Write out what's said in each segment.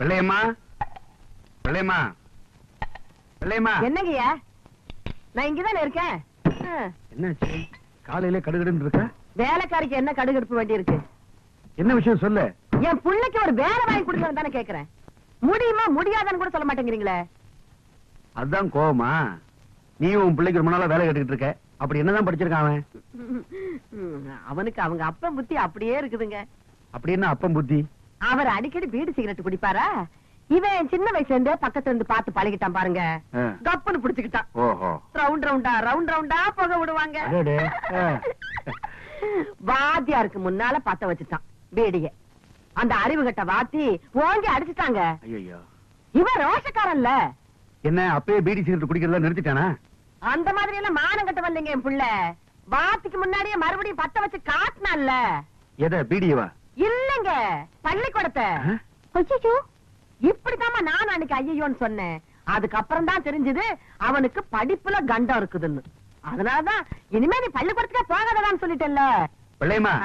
வெள்ளையம்மா வெள்ளையம்மா வெள்ளையம்மா என்னங்கய்யா? நான் இங்கதானே இருக்கேன். என்னாச்சு? காலையில கடுகடுன்னு இருக்க? வேலைக்காரிக்கு என்ன கடுகெடுப்பு வேண்டி இருக்கு என்ன விஷயம் சொல்லு. என் புள்ளைக்கு ஒரு வேலை வாங்கி கொடுக்கணும் தானே கேக்குறேன். முடியுமா முடியாதான்னு கூட சொல்ல மாட்டேங்கிறீங்களே? அதுதான் கோவமா. நீ உன் பிள்ளைக்கு ரொம்ப நாளா வேலை கேட்டுக்கிட்டு இருக்க. அப்படி என்னதான் படிச்சிருக்கான் அவன்? அவனுக்கு அவங்க அப்பா புத்தி அப்படியே இருக்குதுங்க. அப்படி என்ன அப்பம் புத்தி? அவர் அடிக்கடி பீடி சிகரெட் குடிப்பாரா? இவன் சின்ன வயசுல இருந்தே பக்கத்துல இருந்து பார்த்து பழகிட்டான் பாருங்க. கப்புன்னு புடிச்சுக்கிட்டான். ஓஹோ. ரவுண்ட் ரவுண்டா ரவுண்ட் ரவுண்டா புக விடுவாங்க. வாத்தியாருக்கு முன்னால பத்த வச்சுட்டான் பீடிய. அந்த அறிவு கட்ட வாத்தி ஓங்கி அடிச்சுட்டாங்க. இவன் ரோஷக்காரன்ல. என்ன அப்பயே பீடி சிகரெட் குடிக்கிறதா நிறுத்திட்டானா? அந்த மாதிரி எல்லாம் மானம் கட்ட வந்தீங்க என் புள்ள. வாத்திக்கு முன்னாடியே மறுபடியும் பத்த வச்சு காட்டினான்ல. எதை பீடியவா? இல்லங்க பள்ளிக்கூடத்தை? ஐயோ இப்படித்தாம்மா நான் அன்னைக்கு ஐயோன்னு சொன்னேன். அதுக்கப்புறம் தான் தெரிஞ்சது அவனுக்கு படிப்புல கண்டம் இருக்குதுன்னு. அதனாலதான் இனிமே நீ பள்ளிக்கூடத்துக்கே போகாததான்னு சொல்லிட்டேல்ல.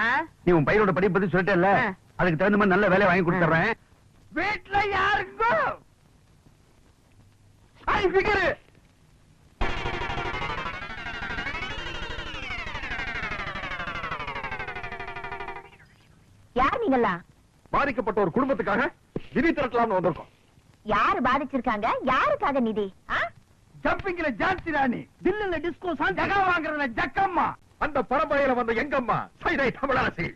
ஆ? நீ உன் பையனோட படிப்பு பத்தி சொல்லிட்டேல்ல. அதுக்கு தகுந்த மாதிரி நல்ல வேலையை வாங்கி கொடுத்துறேன் வீட்டுல யாருங்கோ யார் நீங்களா பாதிக்கப்பட்ட ஒரு குடும்பத்துக்காக நிதி திரட்டலாம்னு வந்திருக்கோம். யாரு பாதிச்சிருக்காங்க? யாருக்காக நிதி? ஜம்பிங்ல ஜான்சி ராணி தில்லுல டிஸ்கோ சாங் ஜகா வாங்குறதுல ஜக்கம்மா. அந்த பரம்பரையில வந்த எங்கம்மா? சைதை தமிழரசி.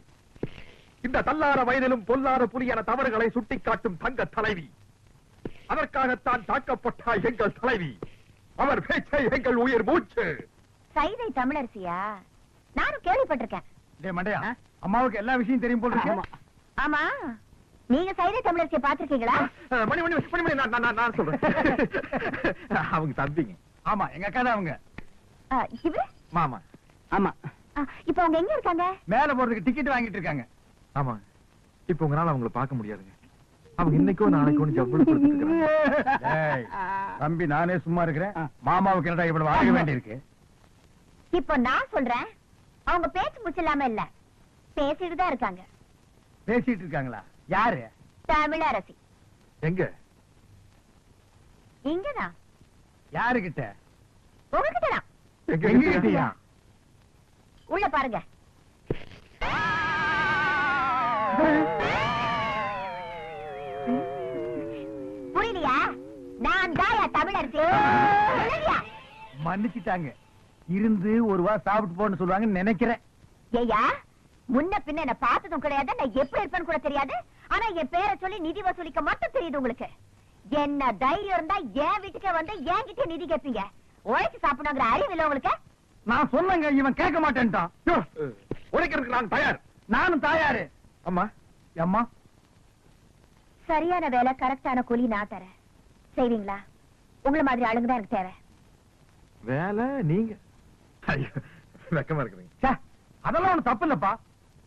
இந்த தல்லார வயதிலும் பொல்லாத புலியான தவறுகளை சுட்டிக்காட்டும் தங்க தலைவி. அதற்காகத்தான் தாக்கப்பட்ட எங்கள் தலைவி. அவர் பேச்சை எங்கள் உயிர் மூச்சு. சைதை தமிழரசியா? நானும் கேள்விப்பட்டிருக்கேன். அம்மாவுக்கு எல்லா விஷயம் தெரியும் போல இருக்கு. ஆமா. நீங்க சைதை தமிழரசியை பாத்திருக்கீங்களா மணி மணி மணி மணி நான் நான் நான் சொல்றேன். அவங்க தம்பிங்க. ஆமா எங்க அக்கா தான் அவங்க இவரு? மாமா. ஆமா. ஆ, இப்ப அவங்க எங்க இருக்காங்க? மேல போறதுக்கு டிக்கெட் வாங்கிட்டு இருக்காங்க. ஆமா. இப்ப உங்களால அவங்கள பார்க்க முடியாதுங்க. அவங்க இன்னைக்கோ நாளைக்கோ தம்பி நானே சும்மா இருக்கிறேன். மாமாவுக்கு என்னடா இவ்வளவு ஆக வேண்டி இருக்கு இப்ப நான் சொல்றேன். அவங்க பேச்சு முடிச்சில்லாம இல்ல. பேசிட்டு தான் இருக்காங்க. பேசிட்டு இருக்காங்களா யாரு? தமிழரசி. எங்க? இங்கதான். யாருகிட்ட? உங்ககிட்டதான். உள்ள பாருங்க. புரியலையா? நான் தாயா தமிழரசி? மன்னிச்சிட்டாங்க. இருந்து ஒரு வா சாப்பிட்டு போன்னு சொல்லுவாங்கன்னு நினைக்கிறேன். ஏய்யா முன்ன பின்ன என்ன பார்த்ததும் கிடையாது நான் எப்படி இருப்பேன்னு கூட தெரியாது. ஆனா என் பேரை சொல்லி நிதி வசூலிக்க மட்டும் தெரியுது உங்களுக்கு. என்ன தைரியம் இருந்தா என் வீட்டுக்கே வந்து என்கிட்ட நிதி கேட்பீங்க. உழைச்சு சாப்பிடணுங்கிற அறிவு இல்ல உங்களுக்கு? நான் சொன்னங்க இவன் கேட்க மாட்டேன்ட்டான். உழைக்கிறதுக்கு நான் தயார். நானும் தயாரு. அம்மா. அம்மா சரியான வேலை கரெக்டான கூலி நான் தரேன். செய்வீங்களா? உங்களை மாதிரி ஆளுங்க தான் எனக்கு தேவை. வேலை நீங்க. வெக்கமா அதெல்லாம் ஒண்ணு தப்பு இல்லப்பா.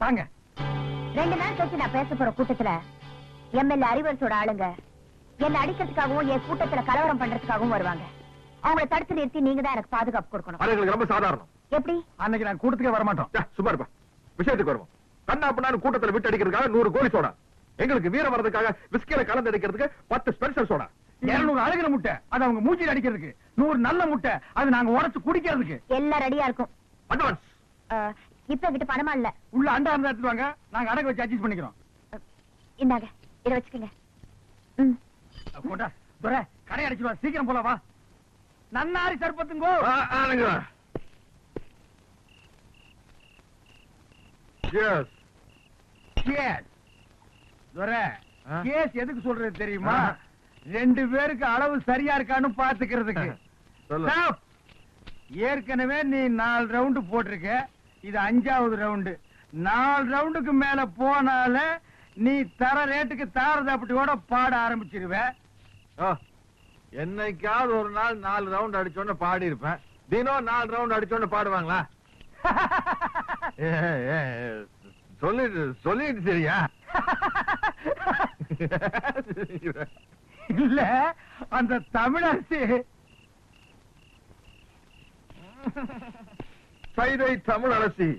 தாங்க ரெண்டு நாள் கழிச்சு நான் பேச போற கூட்டத்துல எம்எல்ஏ அறிவரசோட ஆளுங்க என்ன அடிக்கிறதுக்காகவும் என் கூட்டத்துல கலவரம் பண்றதுக்காகவும் வருவாங்க. அவங்கள தடுத்து நிறுத்தி நீங்க தான் எனக்கு பாதுகாப்பு கொடுக்கணும். அது எங்களுக்கு ரொம்ப சாதாரணம். எப்படி? அன்னைக்கு நான் கூட்டத்துக்கே வர மாட்டோம் சும்மா இருப்பா. விஷயத்துக்கு வருவோம். கண்ணா பண்ணான்னு கூட்டத்துல விட்டு அடிக்கிறதுக்காக நூறு கோழி சோடா. எங்களுக்கு வீரம் வர்றதுக்காக விஸ்கில கலந்து அடிக்கிறதுக்கு பத்து ஸ்பெஷல் சோடா. இருநூறு அழகிற முட்டை. அது அவங்க மூச்சில் அடிக்கிறதுக்கு. நூறு நல்ல முட்டை. அது நாங்க உடச்சு குடிக்கிறதுக்கு. எல்லாம் ரெடியா இருக்கும். அட்வான்ஸ் இப்ப என்கிட்ட பணமா இல்ல. உள்ள அண்டா இருந்தா எடுத்துட்டு வாங்க. நாங்க அடகு வச்சு அட்ஜஸ்ட் பண்ணிக்கிறோம். இந்தாங்க இத வச்சுக்கோங்க. ம். போட்டா துரை கடை அடிச்சுவா சீக்கிரம் போல வா. நன்னாரி சர்பத்துங்கோ. எஸ் எஸ் துரை கேஸ் எதுக்கு சொல்றது தெரியுமா? ரெண்டு பேருக்கு அளவு சரியா இருக்கான்னு பாத்துக்கிறதுக்கு. Stop. ஏற்கனவே நீ நாலு ரவுண்டு போட்டிருக்க. இது அஞ்சாவது ரவுண்டு. நாலு ரவுண்டுக்கு மேல போனால நீ தர ரேட்டுக்கு தாரதப்பட்டியோட பாட ஆரம்பிச்சிருவ. என்னைக்காவது ஒரு நாள் நாலு ரவுண்ட் அடிச்சோன்னு பாடி இருப்பேன் தினம் நாலு ரவுண்ட் அடிச்சோன்னு பாடுவாங்களா? சொல்லிட்டு சொல்லிட்டு சரியா? இல்ல அந்த தமிழரசி. சைதை தமிழ் அரசி.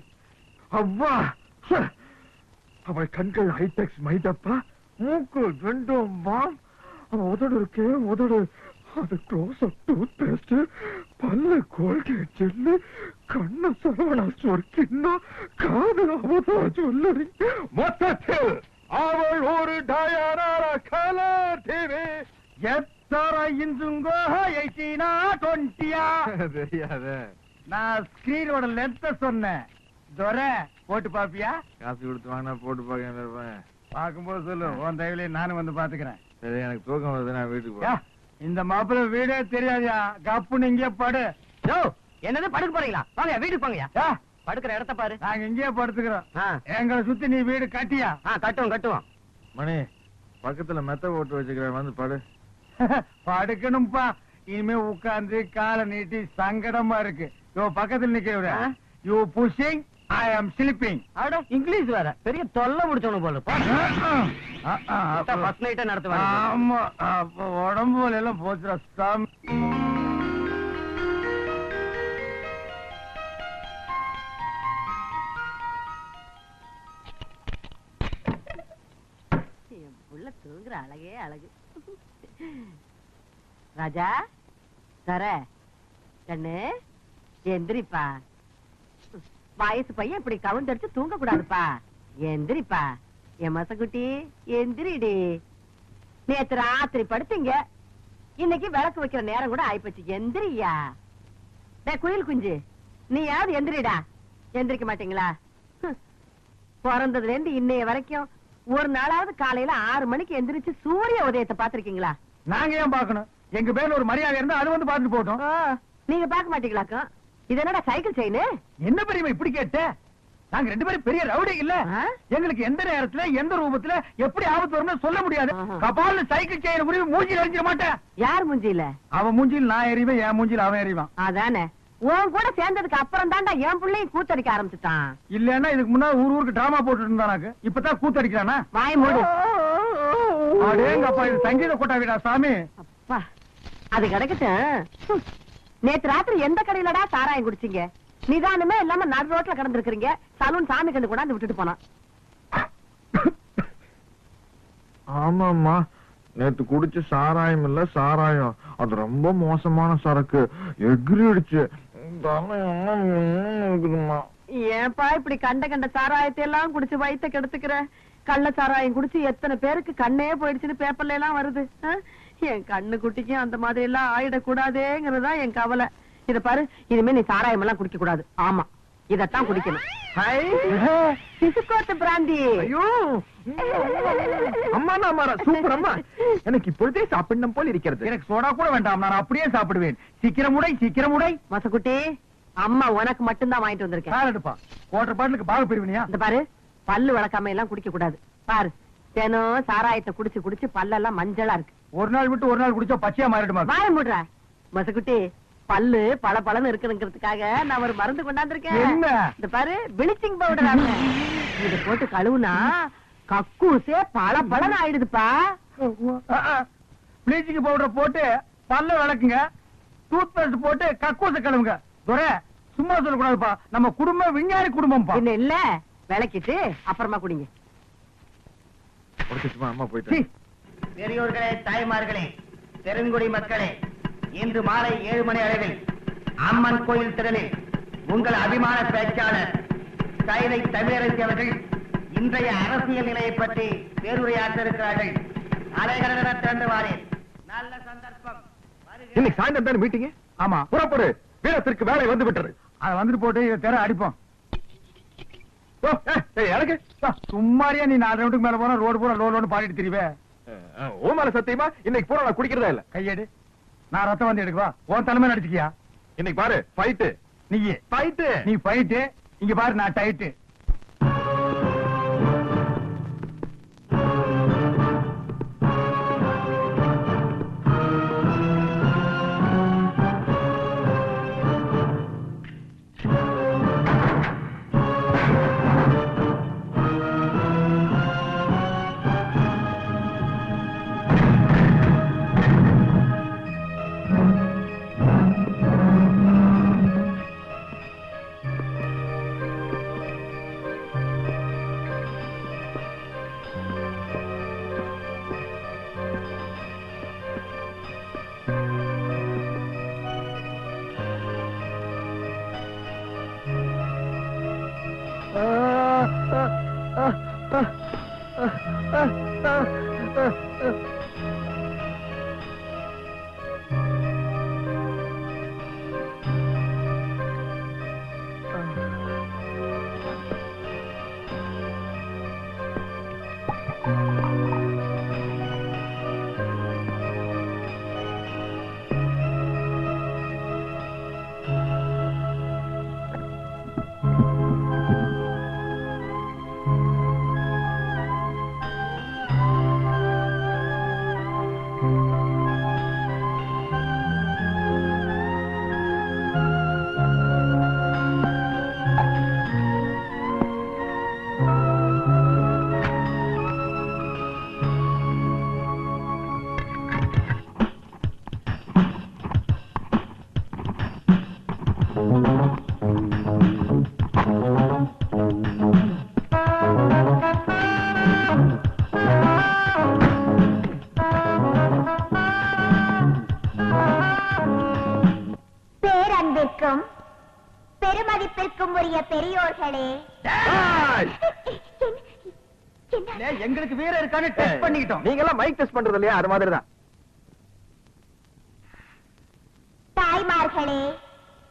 அவ்வா! அவள் கண்கள் ஹைடெக்ஸ் மைதப்பா மூக்கு ரெண்டும் அவ உதடு இருக்கே உதடு. அது க்ளோஸ் அப் டூத் பேஸ்ட் பல்லு கோல்கேட் ஜெல்லு கண்ண சரவணா சொர்க்கின்னா காது அவதா சொல்லி மொத்தத்தில் அவள் ஒரு டயரார கலர் டிவி எத்தர இன்சுங்கோ எயிட்டீனா டுவெண்ட்டியா? தெரியாத. நான் ஸ்கிரீனோட லென்த்த சொன்னேன். துரை போட்டு பாப்பியா? காசு கொடுத்து வாங்கினா போட்டு இருப்பேன் பார்க்கும்போது சொல்லு உன் தயவுலயே நானும் வந்து பாத்துக்கிறேன் சரி எனக்கு தூக்கம் வருது நான் வீட்டுக்கு போறேன். இந்த மாப்பிள்ளை வீடே தெரியாதுயா? கப்புன்னு இங்கே படு. யோ என்னது படுக்க போறீங்களா? வாங்க வீட்டுக்கு போங்கயா படுக்கிற இடத்த பாரு. நாங்க இங்கேயே படுத்துக்கிறோம். ஆ, எங்களை சுத்தி நீ வீடு கட்டியா? ஆ கட்டுவோம் கட்டுவோம். மணி பக்கத்துல மெத்த போட்டு வச்சுக்கிறேன் வந்து படு. படுக்கணும்பா. இனிமே உட்கார்ந்து காலை நீட்டி சங்கடமா இருக்கு. யோ பக்கத்துல நிக்கிறவர? யூ புஷிங் ஐ ஆம் ஸ்லிப்பிங் அட இங்கிலீஷ் வேற. பெரிய தொல்லை முடிச்சவனு போல ஃபர்ஸ்ட் நைட்டே நடத்துவாங்க ஆமா அப்ப உடம்பு வலி எல்லாம் போச்சுடா புள்ள தூங்குற அழகே அழகு. ராஜா தர கண்ணு. எந்திரிப்பா. வயசு பையன் இப்படி கவுந்தடிச்சு தூங்க கூடாதுப்பா எந்திரிப்பா. என் மசக்குட்டி எந்திரிடி. நேத்து ராத்திரி படுத்தீங்க. இன்னைக்கு விளக்கு வைக்கிற நேரம் கூட ஆயிப்போச்சு. எந்திரியா. குயில் குஞ்சு. நீ யாவது எந்திரிடா. எந்திரிக்க மாட்டீங்களா. பிறந்ததுல இருந்து இன்னைய வரைக்கும் ஒரு நாளாவது காலையில ஆறு மணிக்கு எந்திரிச்சு சூரிய உதயத்தை பாத்திருக்கீங்களா நாங்க ஏன் பார்க்கணும்? எங்க பேர்ல ஒரு மரியாதை இருந்தா அது வந்து பார்த்துட்டு போட்டோம் நீங்க பார்க்க மாட்டீங்களாக்கும்? இது என்னடா சைக்கிள் செயின் என்ன பெரியமா இப்படி கேட்ட? நாங்க ரெண்டு பேரும் பெரிய ரவுடி இல்ல? எங்களுக்கு எந்த நேரத்துல எந்த ரூபத்துல எப்படி ஆபத்து வரும்னு சொல்ல முடியாது. கபால்னு சைக்கிள் செயின் உரிமை மூஞ்சில எரிஞ்சிட மாட்டேன். யார் மூஞ்சில அவன் மூஞ்சில் நான் எறிவேன் என் மூஞ்சில் அவன் எறிவான் அதானே. உன் கூட சேர்ந்ததுக்கு அப்புறம் தான்டா என் பிள்ளையும் கூத்தடிக்க ஆரம்பிச்சுட்டான். இல்லன்னா இதுக்கு முன்னாடி ஊர் ஊருக்கு டிராமா போட்டுட்டு இருந்தானாக்கு இப்பதான் கூத்தடிக்கிறானா? வாய் மூடு. அடேங்கப்பா இது சங்கீத கொட்டாவிடா சாமி? அப்பா அது கிடக்கட்டும். நேத்து ராத்திரி எந்த கடையிலடா சாராயம் குடிச்சீங்க? நிதானமே இல்லாம நடு ரோட்ல கிடந்திருக்கிறீங்க. சலூன் சாமி கண்டு கொண்டாந்து விட்டுட்டு போனான் ஆமாம்மா. நேத்து குடிச்ச சாராயம் இல்ல சாராயம். அது ரொம்ப மோசமான சரக்கு. எகிரிடுச்சு ஏன்பா இப்படி கண்ட கண்ட சாராயத்தை எல்லாம் குடிச்சு வயித்த கெடுத்துக்கிற? கள்ள சாராயம் குடிச்சு எத்தனை பேருக்கு கண்ணே போயிடுச்சுன்னு பேப்பர்ல எல்லாம் வருது? என் கண்ணு குட்டிக்கும் அந்த மாதிரி எல்லாம் ஆயிடக்கூடாதேங்கிறதா என் கவலை. இத பாரு இனிமே நீ சாராயம் எல்லாம் குடிக்க கூடாது ஆமா இதத்தான் குடிக்கணும். சிசுக்கோத்து பிராந்தி. ஐயோ! அம்மா அம்மா சூப்பர் அம்மா. எனக்கு இப்பொழுதே சாப்பிடணும் போல் இருக்கிறது. எனக்கு சோடா கூட வேண்டாம் நான் அப்படியே சாப்பிடுவேன். சீக்கிரம் உடை சீக்கிரம் உடை. மசக்குட்டி அம்மா உனக்கு மட்டும்தான் வாங்கிட்டு வந்திருக்கேன். கால் எடுப்பா. குவார்டர் பாட்டிலுக்கு இந்த பாரு பல்லு விளக்காம எல்லாம் குடிக்க கூடாது பாரு தினம் சாராயத்தை குடிச்சு குடிச்சு பல்லெல்லாம் மஞ்சளா இருக்கு. ஒரு நாள் விட்டு ஒரு நாள் குடிச்சா பச்சையா மாறிடுமா? வாய மூடுற. மசக்குட்டி பல்லு பல பலன்னு இருக்குங்கிறதுக்காக நான் ஒரு மருந்து கொண்டாந்துருக்கேன். என்ன? இந்த பாரு பிளிச்சிங் பவுடர் இத போட்டு கழுவுனா கக்கூசே பல பலன் ஆயிடுதுப்பா. ப்ளீச்சிங் பவுடர் போட்டு பல்ல விளக்குங்க. டூத் பேஸ்ட் போட்டு கக்கூச கழுவுங்க. துரை சும்மா சொல்லக்கூடாதுப்பா. நம்ம குடும்பம் விஞ்ஞானி குடும்பம்ப்பா. என்ன இல்ல விளக்கிட்டு அப்புறமா குடிங்க. உடச்சிச்சுமா அம்மா போயிட்டு பெரியோர்களே தாய்மார்களே பெருங்குடி மக்களே இன்று மாலை ஏழு மணி அளவில் அம்மன் கோயில் திறனில் உங்கள் அபிமான பேச்சாளர் கைதை தமிழரசி அவர்கள் இன்றைய அரசியல் நிலையை பற்றி பேருரையாற்ற இருக்கிறார்கள் அலைகளென திறந்து வாரேன் நல்ல சந்தர்ப்பம். வருக. இன்னைக்கு சாயந்தரம் தானே மீட்டிங் ஆமா. புறப்படு. வீரத்திற்கு வேலை வந்து விட்டது அத வந்துட்டு போட்டு இதை தெர அடிப்போம். எனக்கு சும்மாரியா நீ நாலு ரவுண்டுக்கு மேல போனா ரோடு பூரா லோடு லோடு பாடிட்டு திரிவே. ஓ மேல சத்தியமா? இன்னைக்கு பூரா நான் குடிக்கிறதா இல்ல. கையெடு. நான் ரத்தம் வந்து எடுக்கவா? உன் தலைமை நடிச்சுக்கியா? இன்னைக்கு பாரு ஃபைட்டு நீ ஃபைட்டு நீ ஃபைட்டு இங்க பாரு நான் டைட்டு என்ன எங்களுக்கு வீரம் இருக்கான்னு டெஸ்ட் பண்ணிக்கிட்டோம். நீங்க எல்லாம் மைக் டெஸ்ட் பண்றது இல்லையா அது மாதிரி தான் தாய்மார்களே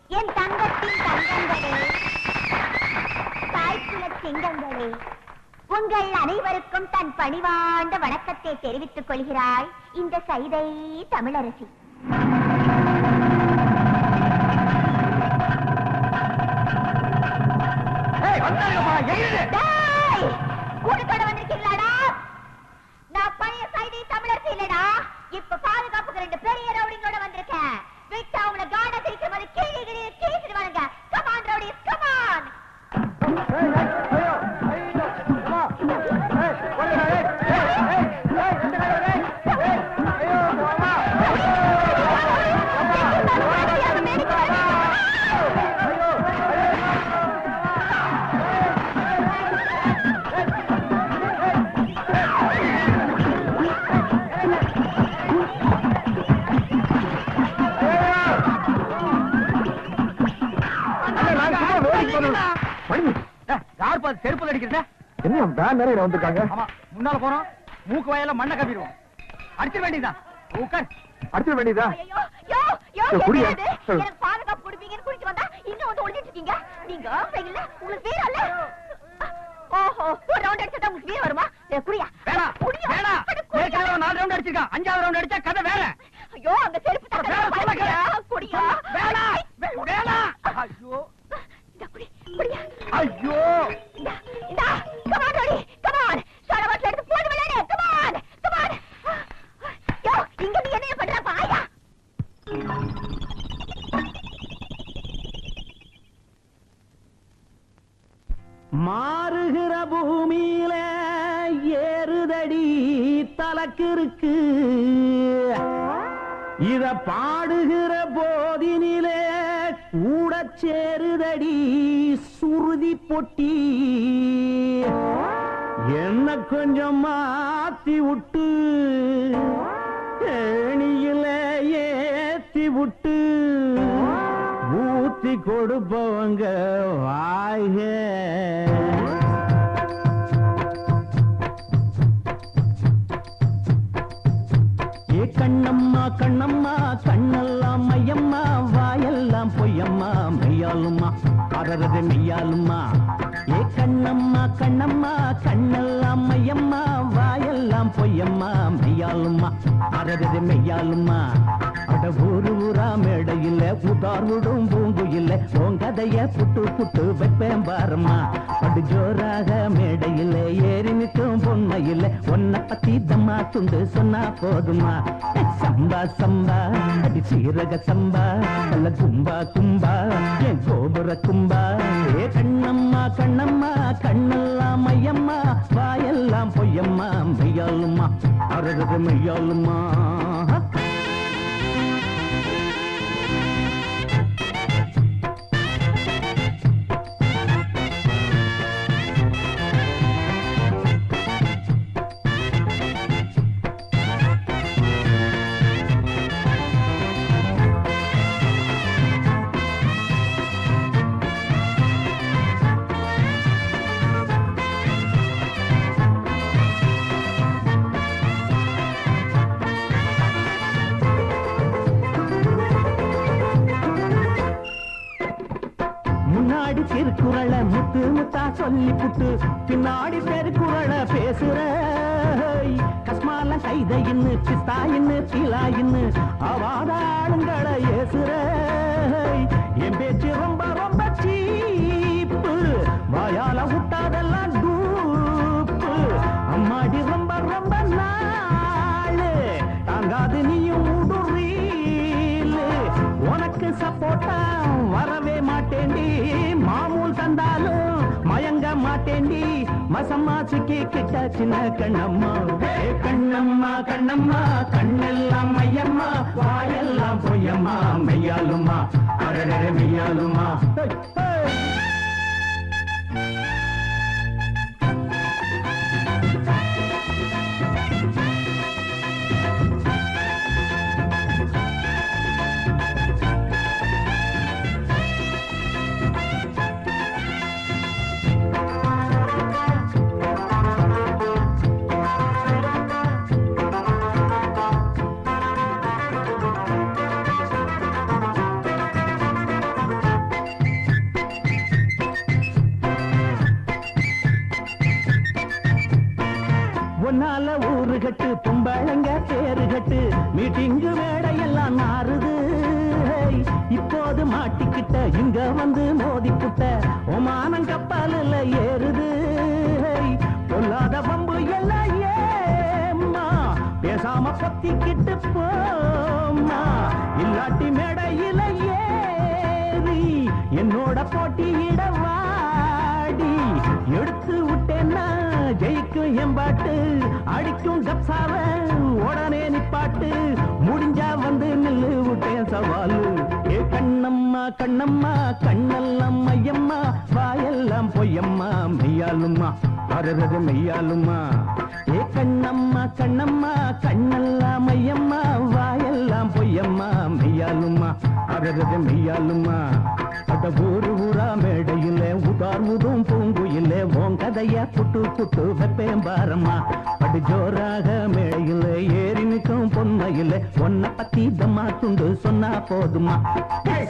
என் தங்கத்தின் தங்கங்களே தாய்க்குலச் சிங்கங்களே உங்கள் அனைவருக்கும் தன் பணிவாண்ட வணக்கத்தை தெரிவித்துக் கொள்கிறாய் இந்த சைதை தமிழரசி. வந்தாருமா கூட்டத்தோட யார் பார்த்து செருப்புல அடிக்கிறத என்ன வேன் நிறைய வந்திருக்காங்க? ஆமா முன்னால போறோம். மூக்கு வாயில மண்ணை கப்பிடுவோம் அடிச்சிட வேண்டியதுதான். உட்கார். அடிச்சிட வேண்டியதா? ஐயோ, யோ, யோ, ஏய், குடியா? என்னது? இது? எனக்கு பாதுகாப்பு கொடுப்பீங்கன்னு குடிச்சு வந்தா இங்க வந்து ஒளிஞ்சிட்டு இருக்கீங்க நீங்க வெயில்ல உங்களுக்கு வீரம் இல்ல. ஓஹோ ஒரு ரவுண்ட் அடிச்சா உங்களுக்கு வீரம் வருமா? ஏய், குடியா. வேணா குடியா. வேணா. ஏற்கனவே நாலு ரவுண்ட் அடிச்சிருக்கான் அஞ்சாவது ரவுண்ட் அடிச்சா கதை வேற. ஐயோ அந்த செருப்பு வேணா, குடியா. வேணா ஐயோ. பாடுகிற போதினிலே கூட சேருதடி சுருதி பொட்டி. என்ன கொஞ்சம் மாத்தி விட்டு ஏணியில ஏத்தி விட்டு ஊத்தி கொடுப்பவங்க வாய்க கண்ணம்மா கண்ணெல்லாம் மையம்மா வாயெல்லாம் பொய்யம்மா மெய்யாலுமா அரரது மெய்யாலும்மா ஏ கண்ணம்மா கண்ணம்மா கண்ணெல்லாம் மையம்மா வாயெல்லாம் பொய்யம்மா மெய்யாலும்மா அரரது மெய்யாலும்மா அட ஊரு ஊரா மேடையில் உதார் விடும் பூங்கு உங்கதைய புட்டு புட்டு வைப்பேன் பாருமா அடு ஜோராக மேடையில் ஏறி நிற்கும் பொண்ணு இல்ல பத்தி தம்மா துண்டு சொன்னா போதுமா சம்பா சம்பா அடி சீரக சம்பா நல்ல கும்பா கும்பா என் கோபுர கும்பா. ஏ கண்ணம்மா கண்ணம்மா கண்ணெல்லாம் மையம்மா. வாயெல்லாம் பொய்யம்மா மெய்யாலுமா மெய்யாலுமா முத்து முத்தா சொல்லி புட்டு பின்னாடி பெருக்குறள பேசுற. கஸ்மால கைதையின்னு பிஸ்தாயின்னு பீலாயின்னு அவாத ஆளுங்களை ஏசுற. என் பேச்சு ரொம்ப ரொம்ப சீப்பு. வாயால விட்டாதெல்லாம் டூப்பு. அம்மாடி ரொம்ப ரொம்ப நாளு. தாங்காது நீயும் உடுறீலு உனக்கு சப்போட்டா மாமூல் தந்தாலும் மயங்க மாட்டேண்டி மசம்மா சிக்கி கிட்ட சின்ன கண்ணம்மா ஏ கண்ணம்மா கண்ணம்மா கண்ணெல்லாம் மையம்மா வாயெல்லாம் பின்னால மெய்யாலுமா அடடே மெய்யாலுமா ஊரு கட்டு பேரு கட்டு. மீட்டிங்கு வேடையெல்லாம் மாறுது. இப்போது மாட்டிக்கிட்ட இங்க வந்து மோதி புட்ட ஒமானம் கப்பாலில் ஏறுது. பொல்லாத பம்பு எல்லாம் ஏம்மா. பேசாம பத்திக்கிட்டு போம்மா. இல்லாட்டி மேடையில ஏறி என்னோட போட்டியிட எம்பாட்டு அடிக்கும் கப்சாவ உடனே நிப்பாட்டு. முடிஞ்சா வந்து நில்லு விட்டேன் சவாலு. ஏ கண்ணம்மா கண்ணம்மா கண்ணெல்லாம் மையம்மா. வாயெல்லாம் பொய்யம்மா மெய்யாலும்மா அரரது மெய்யாலும்மா ஏ கண்ணம்மா கண்ணம்மா கண்ணெல்லாம் மையம்மா. வாயெல்லாம் பொய்யம்மா மெய்யாலும்மா அரரது மெய்யாலும்மா ஊரு ஊரா மேடையில உதார் முதும் பூங்குயில உன் கதைய புட்டு புட்டு வைப்பேன் பாரம்மா. படு ஜோராக மேடையில ஏறி நிற்கும் பொன்மையில உன்னை பத்தி தம்மா துண்டு சொன்னா போதுமா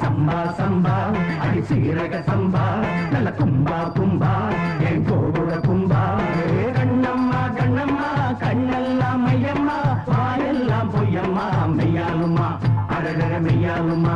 சம்பா சம்பா அடி சீரக சம்பா நல்ல கும்பா கும்பா என் கோபுர கும்பா. கண்ணம்மா கண்ணம்மா கண்ணெல்லாம் மையம்மா வாயெல்லாம் பொய்யம்மா மெய்யாலுமா அழகர மெய்யாலுமா